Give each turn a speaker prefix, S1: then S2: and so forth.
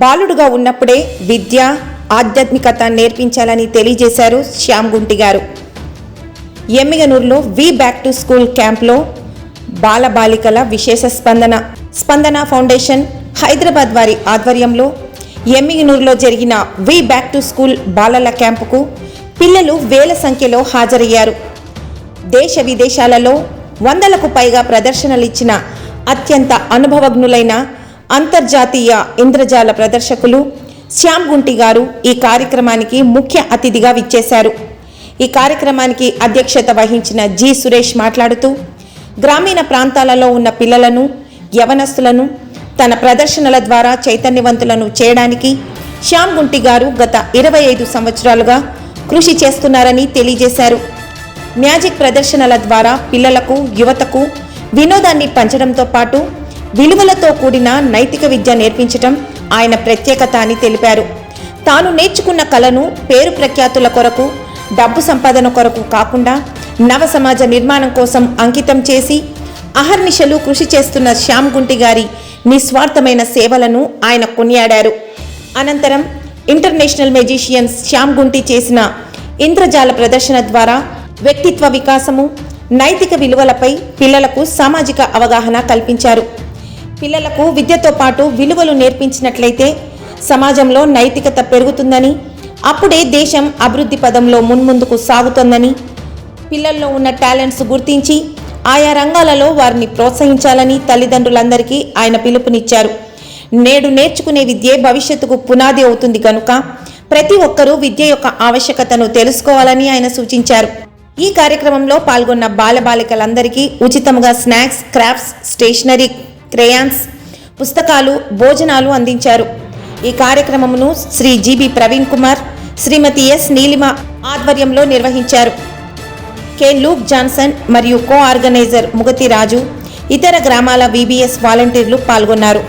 S1: బాలుడుగా ఉన్నప్పుడే విద్య ఆధ్యాత్మికత నేర్పించాలని తెలియజేశారు శ్యామ్ గుంటి గారు. ఎమ్మిగనూరులో వి బ్యాక్ టు స్కూల్ క్యాంప్లో బాలబాలికల విశేష స్పందన. స్పందన ఫౌండేషన్ హైదరాబాద్ వారి ఆధ్వర్యంలో ఎమ్మిగనూరులో జరిగిన వి బ్యాక్ టు స్కూల్ బాలల క్యాంపుకు పిల్లలు వేల సంఖ్యలో హాజరయ్యారు. దేశ విదేశాలలో వందలకు పైగా ప్రదర్శనలిచ్చిన అత్యంత అనుభవజ్ఞులైన అంతర్జాతీయ ఇంద్రజాల ప్రదర్శకులు శ్యామ్ గుంటి గారు ఈ కార్యక్రమానికి ముఖ్య అతిథిగా విచ్చేశారు. ఈ కార్యక్రమానికి అధ్యక్షత వహించిన జి సురేష్ మాట్లాడుతూ గ్రామీణ ప్రాంతాలలో ఉన్న పిల్లలను యవనస్తులను తన ప్రదర్శనల ద్వారా చైతన్యవంతులను చేయడానికి శ్యామ్ గుంటి గారు గత ఇరవై ఐదు సంవత్సరాలుగా కృషి చేస్తున్నారని తెలియజేశారు. మ్యాజిక్ ప్రదర్శనల ద్వారా పిల్లలకు యువతకు వినోదాన్ని పంచడంతో పాటు విలువలతో కూడిన నైతిక విద్య నేర్పించటం ఆయన ప్రత్యేకత అని తెలిపారు. తాను నేర్చుకున్న కళను పేరు ప్రఖ్యాతుల కొరకు డబ్బు సంపాదన కొరకు కాకుండా నవ సమాజ నిర్మాణం కోసం అంకితం చేసి అహర్నిశలు కృషి చేస్తున్న శ్యామ్ గుంటి గారి నిస్వార్థమైన సేవలను ఆయన కొనియాడారు. అనంతరం ఇంటర్నేషనల్ మెజిషియన్స్ శ్యామ్ గుంటి చేసిన ఇంద్రజాల ప్రదర్శన ద్వారా వ్యక్తిత్వ వికాసము నైతిక విలువలపై పిల్లలకు సామాజిక అవగాహన కల్పించారు. పిల్లలకు విద్యతో పాటు విలువలు నేర్పించినట్లయితే సమాజంలో నైతికత పెరుగుతుందని అప్పుడే దేశం అభివృద్ధి పదంలో మున్ముందుకు సాగుతోందని పిల్లల్లో ఉన్న టాలెంట్స్ గుర్తించి ఆయా రంగాలలో వారిని ప్రోత్సహించాలని తల్లిదండ్రులందరికీ ఆయన పిలుపునిచ్చారు. నేడు నేర్చుకునే విద్యే భవిష్యత్తుకు పునాది అవుతుంది కనుక ప్రతి ఒక్కరూ విద్య యొక్క ఆవశ్యకతను తెలుసుకోవాలని ఆయన సూచించారు. ఈ కార్యక్రమంలో పాల్గొన్న బాలబాలికలందరికీ ఉచితంగా స్నాక్స్ క్రాఫ్ట్స్ స్టేషనరీ క్రేయాన్స్ పుస్తకాలు భోజనాలు అందించారు. ఈ కార్యక్రమమును శ్రీ జీబీ ప్రవీణ్ కుమార్ శ్రీమతి ఎస్ నీలిమ ఆధ్వర్యంలో నిర్వహించారు. కె లూక్ జాన్సన్ మరియు కో ఆర్గనైజర్ ముగతి రాజు ఇతర గ్రామాల విబిఎస్ వాలంటీర్లు పాల్గొన్నారు.